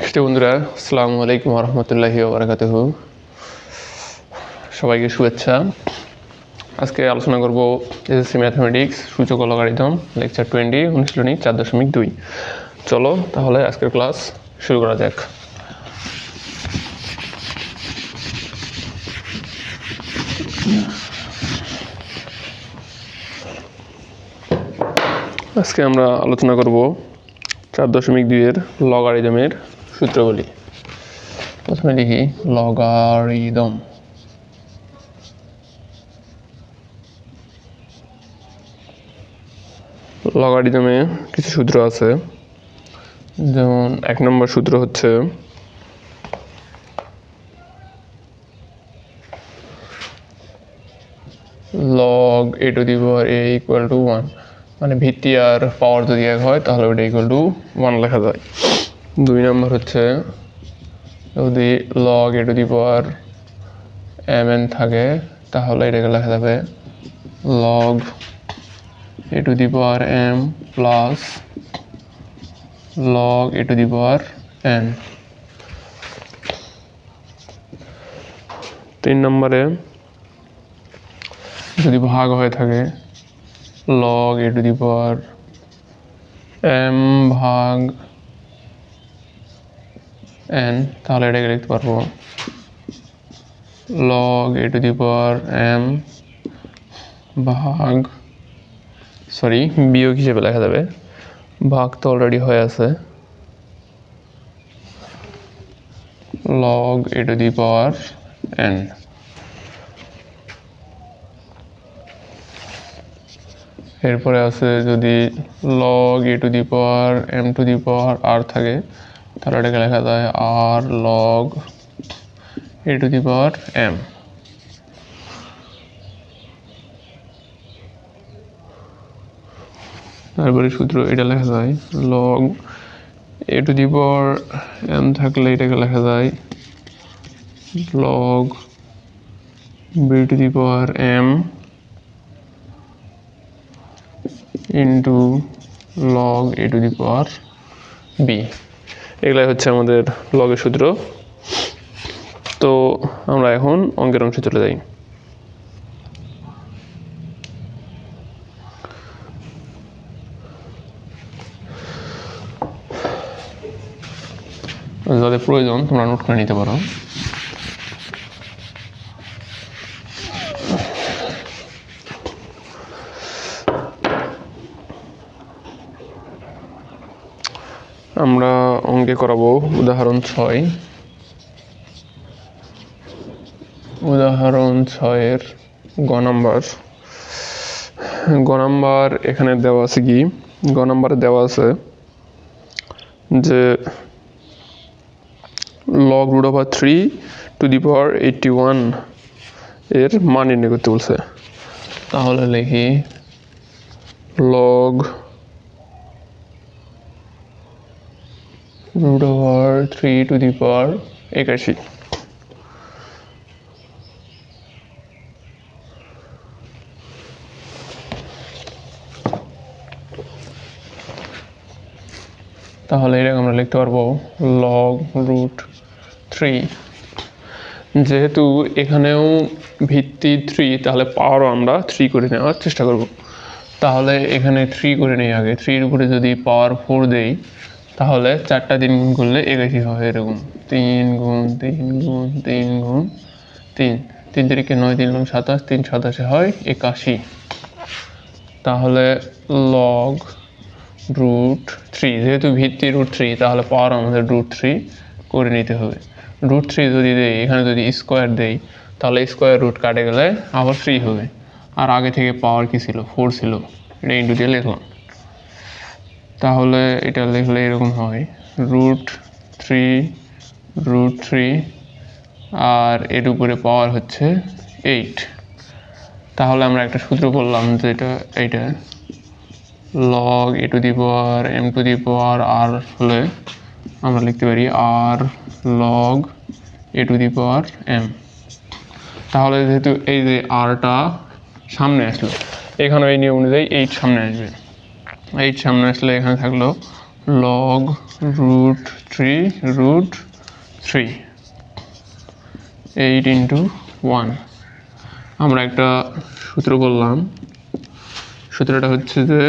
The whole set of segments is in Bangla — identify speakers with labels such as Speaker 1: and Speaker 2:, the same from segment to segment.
Speaker 1: শিক্ষার্থী বন্ধুরা, আসসালামু আলাইকুম রহমতুল্লাহি ওবরাকাতুহ। সবাইকে শুভেচ্ছা। আজকে আলোচনা করব এসএসসি ম্যাথমেটিক্স, সূচক লগারিদম লেকচার টোয়েন্টি, অনুশীলনী চার দশমিক দুই। চলো তাহলে আজকের ক্লাস শুরু করা যাক। আজকে আমরা আলোচনা করব চার দশমিক দুইয়ের লগারিদমের সূত্রগুলি। প্রথমে লিখি লগারিদম। লগারিদমে কিছু সূত্র আছে। যেমন এক নম্বর সূত্র হচ্ছে log A to the power A equal to one মানে ভিত্তি আর পাওয়ার যদি এক হয়, তাহলে ওটা ইকুয়াল টু ওয়ান লেখা যায়। দুই নম্বর হচ্ছে, যদি log A to the power M N থাকে, তাহলে এটাকে লেখা যাবে log A to the power M plus log A to the power N তিন নম্বরে, যদি ভাগ হয়ে থাকে log A to the power M ভাগ এন তাহলে এটাকে লিখতে পারব log A to the power M ভাগ সরি বিয়োগ হিসেবে লেখা যাবে, ভাগ তো অলরেডি হয়ে আছে log A to the power N এরপরে আছে যদি log A to the power M to the power R থাকে তাহলে এটাকে লেখা যায় আর log A to the power M তারপরে সূত্র এটা লেখা যায় log A to the power M থাকলে এটাকে লেখা যায় log B to the power M into log A to the power B এগুলাই হচ্ছে আমাদের লগের সূত্র। তো আমরা এখন অঙ্কের অংশে চলে যাই। যাদের প্রয়োজন তোমরা নোট করে নিতে পারো। আমরা অঙ্কে করাবো। উদাহরণ ছয়। উদাহরণ ছয়ের গ নাম্বার। গ নাম্বার এখানে দেওয়া আছে কি? গ নাম্বারে দেওয়া আছে যে log root over three to the power eighty ওয়ানের মান নির্ণয় করতে বলছে। তাহলে লিখি লগ root over 3 to the power একাশি। তাহলে এটাকে আমরা লিখতে পারব লগ রুট থ্রি যেহেতু এখানেও ভিত্তি থ্রি তাহলে পাওয়ারও আমরা থ্রি করে নেওয়ার চেষ্টা করব। তাহলে এখানে থ্রি করে নেই আগে। থ্রির উপরে যদি পাওয়ার ফোর দেই তাহলে চারটা তিন গুণ করলে একাশি হবে? এরকম তিন গুণ তিন গুণ তিন গুণ, তিন। তিন তারিখে নয়, তিন গুণ সাতাশ, তিন সাতাশে হয় একাশি। তাহলে লগ রুট থ্রি যেহেতু ভিত্তি রুট থ্রি তাহলে পাওয়ার আমাদের রুট থ্রি করে নিতে হবে। রুট থ্রি যদি দেই, এখানে যদি স্কোয়ার দেই, তাহলে স্কোয়ার রুট কাটে গেলে আবার থ্রি হবে। আর আগে থেকে পাওয়ার কি ছিল? ফোর ছিল। এটা ইন্টু দিয়ে লিখলাম। তাহলে এটা লিখলে এরকম হয়। রুট থ্রি রুট থ্রি আর এর উপরে পাওয়ার হচ্ছে এইট তাহলে আমরা একটা সূত্র বললাম যেটা এইটা log A to the power M to the power R হলে আমরা লিখতে পারি আর log A to the power M তাহলে যেহেতু এই যে আরটা সামনে আসলো এখানে এই নিয়ম অনুযায়ী এইট সামনে আসবে। এইট সামনে আসলে এখানে থাকল log root three root three eight into one আমরা একটা সূত্র বললাম সূত্রটা হচ্ছে যে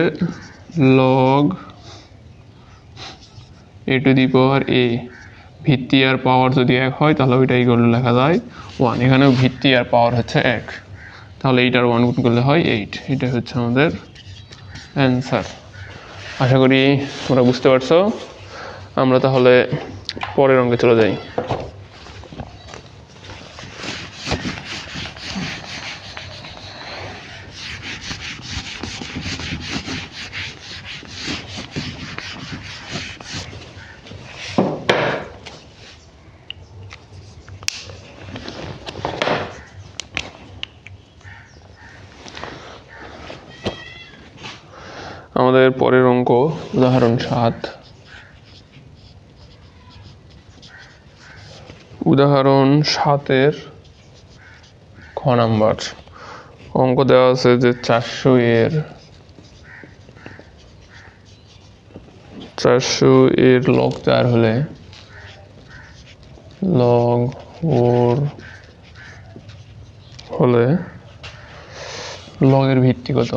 Speaker 1: log A to the power এ ভিত্তি আর পাওয়ার যদি এক হয়, তাহলে ওইটা ইকুয়াল লেখা যায় ওয়ান এখানেও ভিত্তি আর পাওয়ার হচ্ছে এক। তাহলে এইট আর ওয়ান গুণ করলে হয় এইট এটা হচ্ছে আমাদের অ্যান্সার আশা করি তোমরা বুঝতে পারছ। আমরা তাহলে পরের অঙ্কে চলে যাই আমাদের পরের অঙ্ক উদাহরণ সাত। উদাহরণ সাতের খ নাম্বার। অঙ্ক দেওয়া আছে যে চারশো এর চারশো এর লগ চার হলে লগ ওর হলে লগের ভিত্তি কত?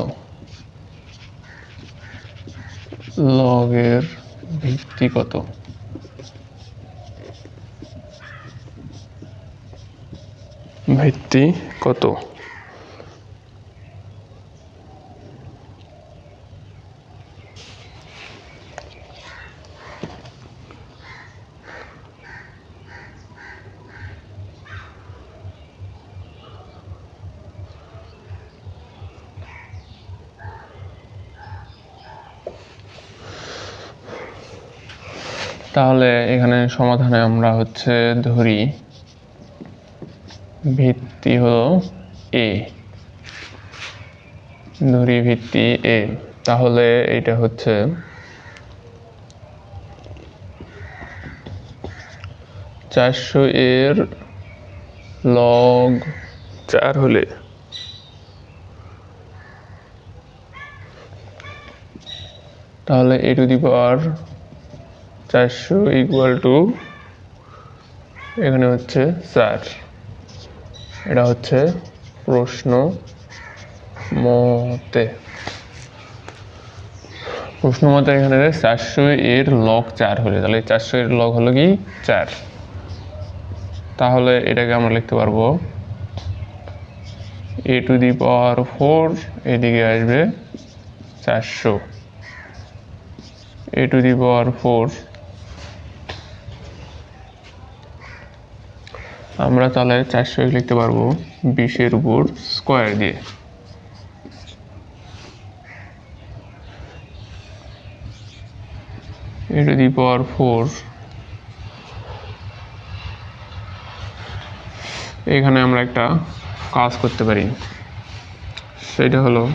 Speaker 1: লগের ভিত্তি কত? ভিত্তি কত? তাহলে এখানে সমাধানে আমরা হচ্ছে ধরি ভিত্তি হলো এ ধরি ভিত্তি এ তাহলে এটা হচ্ছে চারশো এর লগ চার হলে তাহলে এ টু দি পাওয়ার চারশো ইকুয়াল টু এখানে হচ্ছে চার এটা হচ্ছে প্রশ্ন মতে। প্রশ্ন মতে এখানে চারশো এর লগ চার হলে, তাহলে চারশো এর লগ হলো কি? চার। তাহলে এটাকে আমরা লিখতে পারব এ টু দি পাওয়ার ফোর এদিকে আসবে চারশো। এ টু দি পাওয়ার ফোর আমরা তাহলে চারশো লিখতে পারব বিশের উপর স্কোয়ার দিয়ে। A to the power four. এখানে আমরা একটা কাজ করতে পারি। সেটা হলো,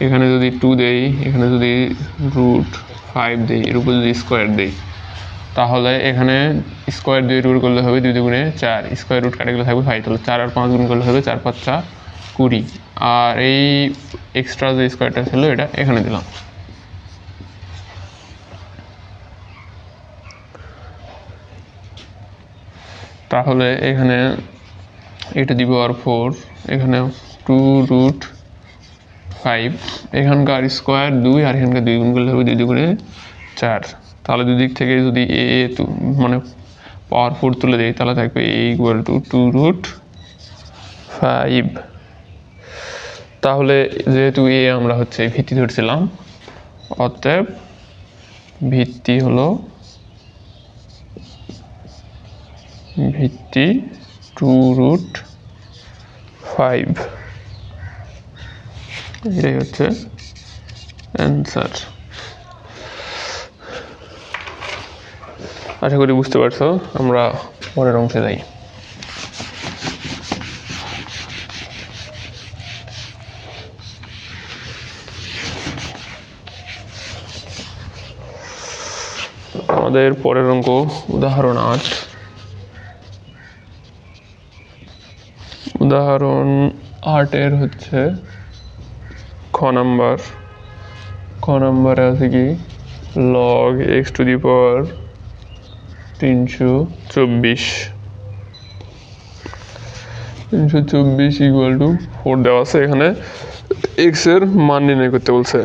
Speaker 1: এখানে যদি টু দেই, এখানে যদি রুট ফাইভ দেই, এর উপর যদি স্কোয়ার দেই তাহলে এখানে স্কোয়ার দুই রুট করলে হবে দুই দুগুণে চার। স্কোয়ার রুট কাটে গেলে থাকবে ফাইভ তাহলে চার আর পাঁচ গুণ করলে হবে চার পাঁচ চা কুড়ি। আর এই এক্সট্রা যে স্কোয়ারটা ছিল এটা এখানে দিলাম। তাহলে এখানে এটা দিব আর ফোর এখানে টু রুট ফাইভ এখানকার স্কোয়ার দুই আর এখানকার দুই গুণ করলে হবে দুই দুগুণে চার। তাহলে দুদিক থেকে যদি এ এ মানে পাওয়ার ফোর তুলে দিই, তাহলে থাকবে A equal to two root five তাহলে যেহেতু এ আমরা হচ্ছে ভিত্তি ধরছিলাম, অতএব ভিত্তি হলো ভিত্তি টু রুট ফাইভ এটাই হচ্ছে অ্যান্সার আশা করি বুঝতে পারছ, আমরা পরের অংশে যাই। আমাদের পরের অঙ্ক, উদাহরণ আট। উদাহরণ আটের হচ্ছে খ নাম্বার। খ নাম্বারে আছে কি? Log X to the power তিনশো চব্বিশ। তিনশো চব্বিশ ইকুয়াল টু ফোর দেওয়া আছে এখানে। এক্সের মান নির্ণয় করতে বলছে।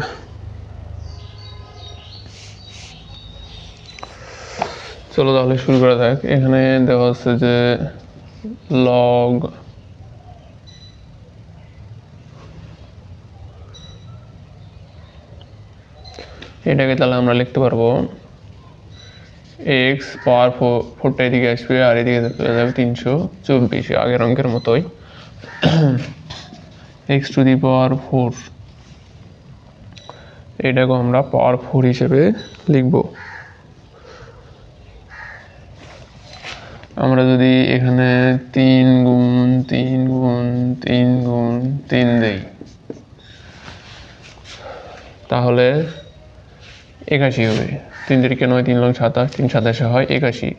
Speaker 1: চলো তাহলে শুরু করা যাক। এখানে দেওয়া আছে যে লগ এটাকে তাহলে আমরা লিখতে পারব এক্স পাওয়ার ফোর ফোরটা এদিকে আসবে, আর এদিকে চলে যাবে তিনশো চব্বিশ আগের অঙ্কের মতোই। X to the power four এটাকে আমরা পাওয়ার ফোর হিসেবে লিখব। আমরা যদি এখানে তিন গুণ তিন গুণ তিন গুণ, তিন দেই, তাহলে একাশি হবে। তিন তিরিকে নয়, তিন লং সাতাশ তিন সাতাশে হয় একাশি।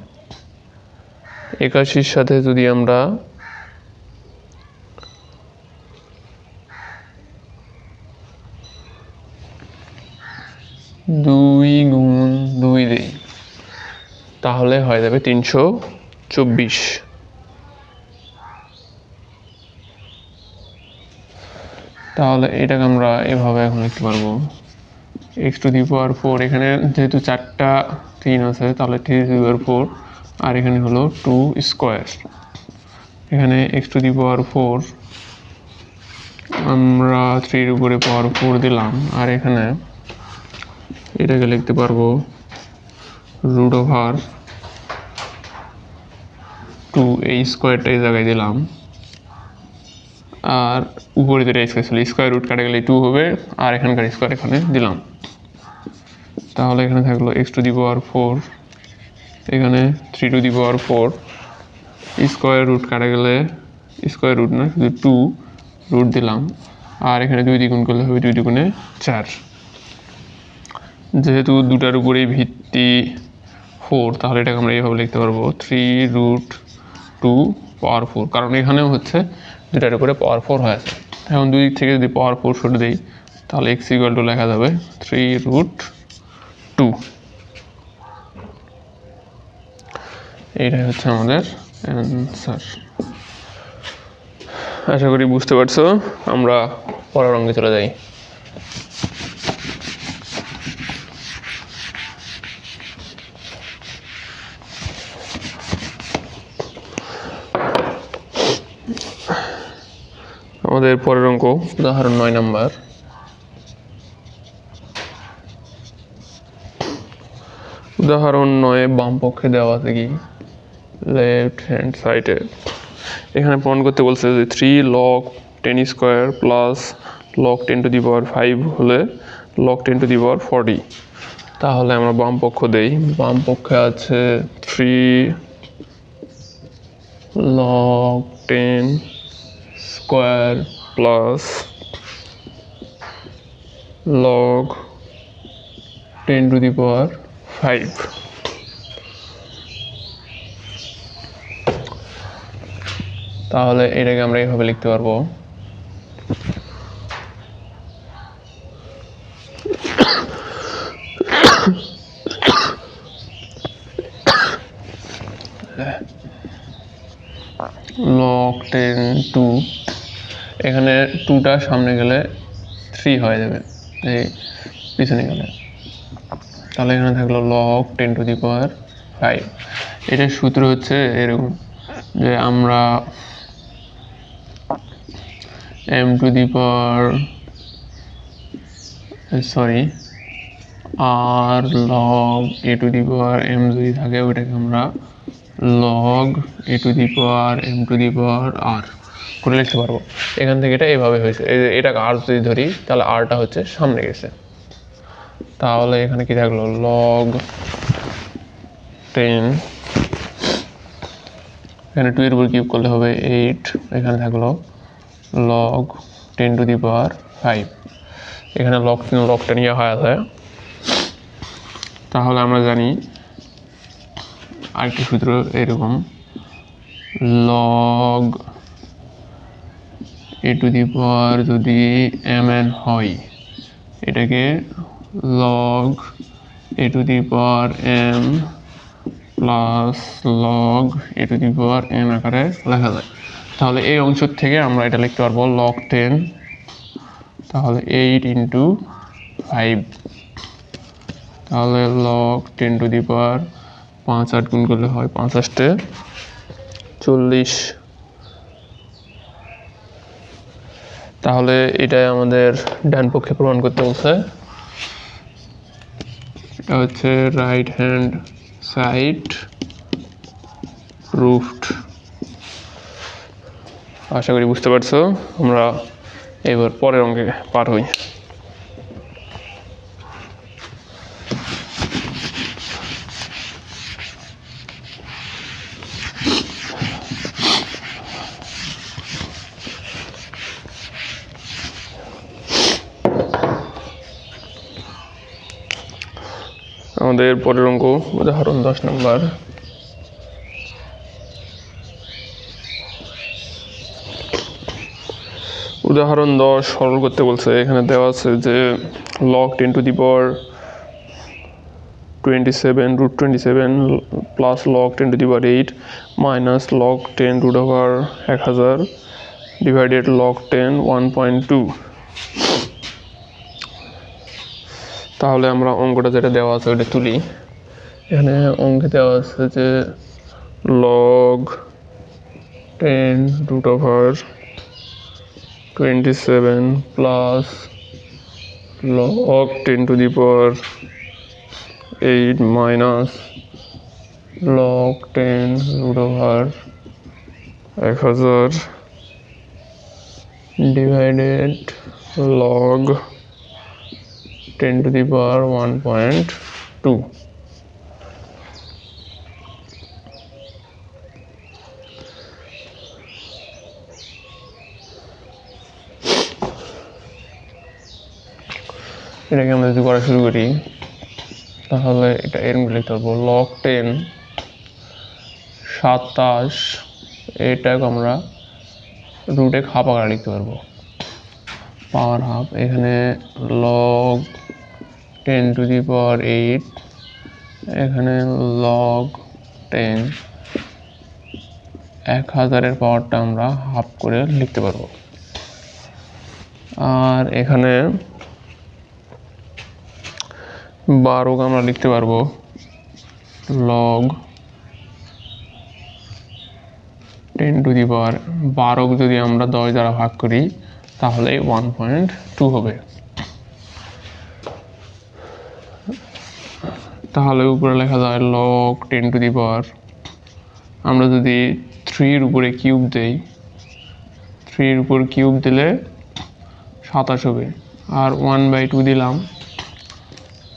Speaker 1: একাশির সাথে যদি আমরা দুই গুণ দুই দিই, তাহলে হয়ে যাবে তিনশো চব্বিশ। তাহলে এটাকে আমরা এভাবে এখন লিখতে পারব। X to the power four এখানে যেহেতু চারটা তিন আছে, তাহলে three to the power four আর এখানে হলো টু স্কোয়ার এখানে X to the power four আমরা থ্রির উপরে পাওয়ার ফোর দিলাম, আর এখানে এটাকে লিখতে পারব রুট ওভার টু এই স্কোয়ারটা এই জায়গায় দিলাম। আর উপরে যেটা স্কোয়ার ছিল। স্কোয়ার রুট কাটা গেলে টু হবে, আর এখানকার স্কোয়ার এখানে দিলাম। তাহলে এখানে থাকল X to the power four এখানে three to the power four square root কাটা গেলে স্কোয়ার রুট না, শুধু টু রুট দিলাম। আর এখানে দুই দ্বিগুণ করলে হবে দুই দ্বিগুণে চার। যেহেতু দুটার উপরেই ভিত্তি ফোর তাহলে এটাকে আমরা এইভাবে লিখতে পারব। Three root two power four কারণ এখানেও হচ্ছে দুটার উপরে পাওয়ার ফোর হয়ে এখন দুই দিক থেকে যদি পাওয়ার ফোর সরে দিই, তাহলে এক্স ইকুয়াল টু লেখা যাবে থ্রি রুট টু এইটাই হচ্ছে আমাদের অ্যান্সার আশা করি বুঝতে পারছ, আমরা পরের অঙ্গে চলে যাই। আমাদের পরের অঙ্ক। উদাহরণ নয় নাম্বার। উদাহরণ নয়ে বাম পক্ষে দেওয়া আছে কি? লেফট হ্যান্ড সাইডে এখানে প্রমাণ করতে বলছে যে three log ten square plus log ten to the power five হলে log ten to the power forty তাহলে আমরা বাম পক্ষ দেই। বাম পক্ষে আছে three log ten square plus log ten to the power five. তাহলে এটাকে আমরা এইভাবে লিখতে পারব। লগ টেন টু এখানে টুটা সামনে গেলে থ্রি হয়ে যাবে। এই পিছনে গেলে। তাহলে এখানে থাকল log ten to the power five এটার সূত্র হচ্ছে এরকম যে আমরা M to the power sorry R log A to the power M যদি থাকে, ওইটাকে আমরা log A to the power M to the power R করে লিখতে পারব। এখান থেকে এটা এভাবে হয়েছে। এটাকে আর যদি ধরি, তাহলে আরটা হচ্ছে সামনে গেছে। তাহলে এখানে কি থাকল? লগ টেন এখানে টু এর উপর কিউব করলে হবে এইট এখানে থাকল log ten to the power five এখানে লগ লগটা নিয়ে হয় আছে। তাহলে আমরা জানি আরেকটি সূত্র এরকম। লগ এ টু দি পাওয়ার যদি এম এন হয়, এটাকে log A to the power M plus log A to the power N আকারে লেখা যায়। তাহলে এই অংশ থেকে আমরা এটা লিখতে পারব লগ টেন তাহলে এইট ইন্টু ফাইভ তাহলে log ten to the power পাঁচ আট গুণ করলে হয় পাঁচ আষ্টে চল্লিশ। তাহলে এটাই আমাদের ডান পক্ষে প্রমাণ করতে বলছে। এটা হচ্ছে রাইট হ্যান্ড সাইড প্রুফড আশা করি বুঝতে পারছ। আমরা এবার পরের অঙ্কে পার হই আমাদের পরের অঙ্ক উদাহরণ দশ নম্বর। উদাহরণ দশ, সরল করতে বলছে, এখানে দেওয়া আছে যে log ten to the power twenty seven root twenty seven plus log ten to the power eight minus log ten root over এক হাজার divided log ten one point two তাহলে আমরা অঙ্কটা যেটা দেওয়া আছে ওটা তুলি। এখানে অঙ্কে দেওয়া আছে যে log ten root over twenty seven plus log ten to the power eight minus log ten root over এক হাজার divided log ten to the power one point two এটাকে আমরা যদি করা শুরু করি, তাহলে এটা এরম লিখতে পারব লক টেন সাতাশ, এটাকে আমরা রুটে হাফ আকারে লিখতে পারব। পাওয়ার হাফ এখানে log ten to the power eight এখানে লগ টেন এক হাজারের পাওয়ারটা আমরা হাফ করে লিখতে পারব। আর এখানে বারোকে আমরা লিখতে পারব log ten to the power বারো যদি আমরা দশ দ্বারা ভাগ করি, তাহলে ওয়ান পয়েন্ট টু হবে। তাহলে উপরে লেখা যায় log ten to the power আমরা যদি থ্রির উপরে কিউব দেই থ্রির উপর কিউব দিলে সাতাশ হবে। আর ওয়ান বাই টু দিলাম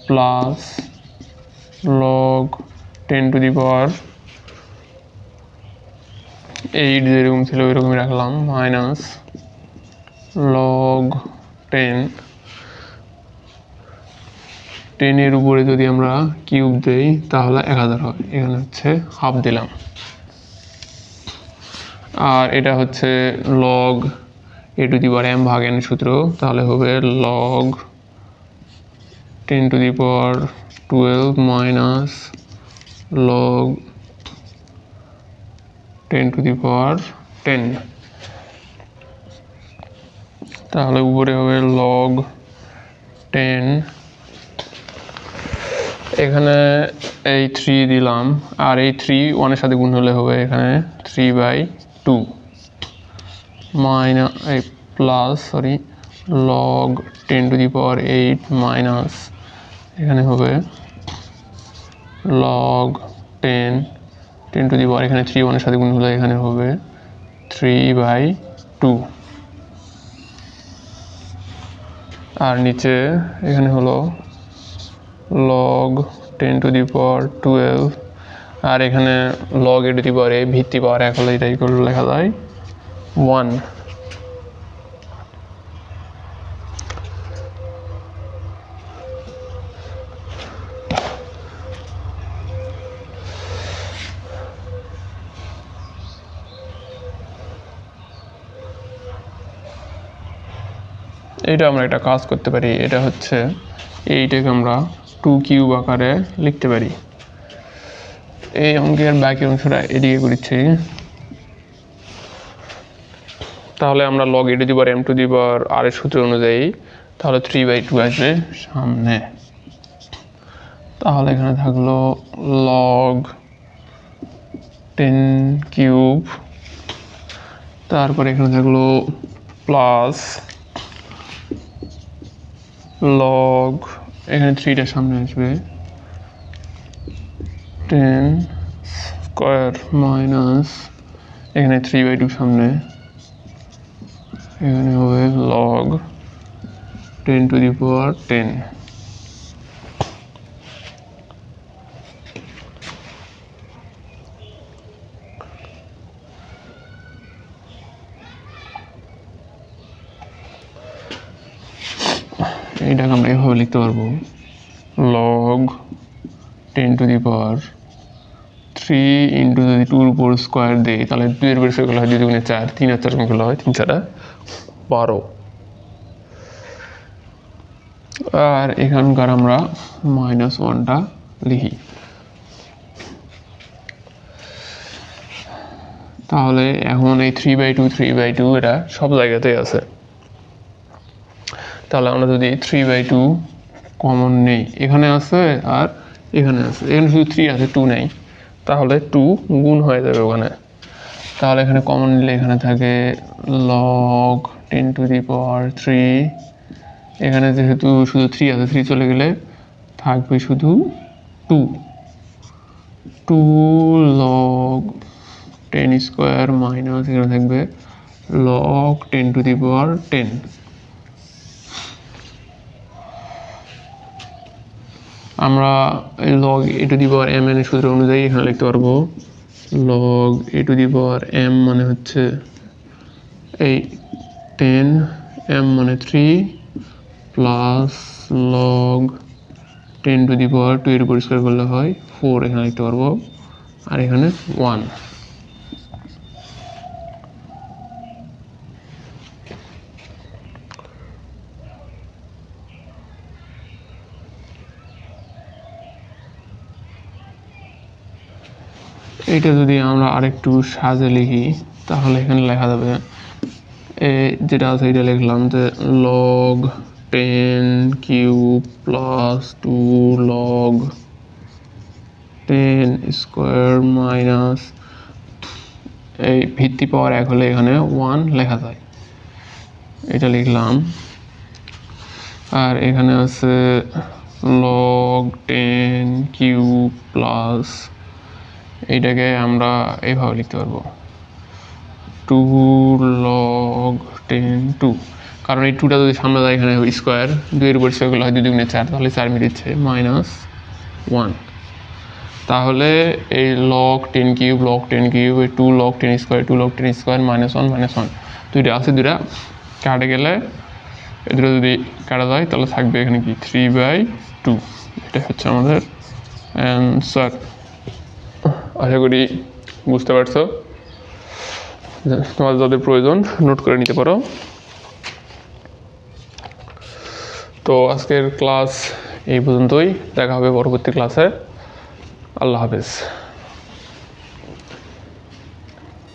Speaker 1: plus log ten to the power eight যেরকম ছিল ওইরকমই রাখলাম মাইনাস লগ টেন টেনের উপরে যদি আমরা কিউব দেই, তাহলে এক হাজার হবে। এখানে হচ্ছে হাফ দিলাম। আর এটা হচ্ছে log A to the power M ভাগ এন সূত্র, তাহলে হবে log ten to the power twelve minus log ten to the power ten তাহলে উপরে হবে লগ টেন এখানে এই থ্রি দিলাম, আর এই থ্রি ওয়ানের সাথে গুণ হলে হবে এখানে থ্রি বাই টু মাইনাস এই plus sorry log ten to the power eight minus এখানে হবে log ten ten to the power এখানে থ্রি ওয়ানের সাথে গুণ হলে এখানে হবে থ্রি বাই টু আর নিচে এখানে হলো log ten to the power twelve আর এখানে লগ এ দি পাওয়ার এ ভিত্তি পাওয়ার এক হলে এটাই করে লেখা যায় ওয়ান এটা আমরা একটা কাজ করতে পারি, এটা হচ্ছে এইটাকে আমরা টু কিউব আকারে লিখতে পারি। এই অঙ্কের বাকি অংশটা এদিকে করেছি। তাহলে আমরা log A to the power M to the power R এর সূত্র অনুযায়ী তাহলে থ্রি বাই টু আসবে। সামনে। তাহলে এখানে থাকল লগ টেন কিউব তারপরে এখানে থাকল প্লাস লগ এখানে থ্রিটার সামনে আসবে। টেন স্কোয়ার মাইনাস এখানে থ্রি বাই টু সামনে। এখানে হবে log ten to the power ten এইটাকে আমরা এভাবে লিখতে পারব। Log ten to the power three into যদি টুর উপর স্কোয়ার দেই তাহলে দুইয়ের উপর স্কোয়ার হয় দুই চার, তিন আর চার গুণ হয় তিন চারা বারো। আর এখানকার আমরা মাইনাস ওয়ানটা লিখি। তাহলে এখন এই three by two three by two এটা সব জায়গাতেই আছে। তাহলে আমরা যদি থ্রি বাই টু কমন নেই। এখানে আছে আর এখানে আছে। এখানে শুধু থ্রি আছে টু নেই। তাহলে টু গুণ হয়ে যাবে ওখানে। তাহলে এখানে কমন নিলে এখানে থাকে log ten to the power three এখানে যেহেতু শুধু থ্রি আছে থ্রি চলে গেলে থাকবে শুধু two two log ten square minus এখানে থাকবে log ten to the power ten আমরা log A to the power M এর সূত্র অনুযায়ী এখানে লিখতে পারব log A to the power M মানে হচ্ছে এই টেন এম মানে three plus log ten to the power two এর উপর স্কোয়ার করলে হয় ফোর এখানে লিখতে পারব, আর এখানে ওয়ান এটা যদি আমরা আরেকটু সাজে লিখি, তাহলে এখানে লেখা যাবে যেটা আছে এটা লিখলাম যে log ten cube plus two log ten square minus এই ভিত্তি পাওয়ার এক হলে এখানে ওয়ান লেখা যায়। এটা লিখলাম। আর এখানে আছে লগ টেন কিউব প্লাস এইটাকে আমরা এইভাবে লিখতে পারব। টু লগ টেন টু কারণ এই টুটা যদি সামনে যায় এখানে স্কোয়ার দুইয়ের উপর স্কোয়ার হয় দুই দুগুণে চার, তাহলে চার মিলিচ্ছে মাইনাস ওয়ান তাহলে এই log ten cube log ten cube এই two log ten square two log ten square minus one minus one দুইটা আছে, দুইটা। কাটে গেলে দুটো যদি কাটা যায়, তাহলে থাকবে এখানে কি? থ্রি বাই টু এটা হচ্ছে আমাদের অ্যান্সার আশা করি বুঝতে পারছ। তোমার যাদের প্রয়োজন নোট করে নিতে পারো। তো আজকের ক্লাস এই পর্যন্তই। দেখা হবে পরবর্তী ক্লাসে আল্লাহ হাফেজ।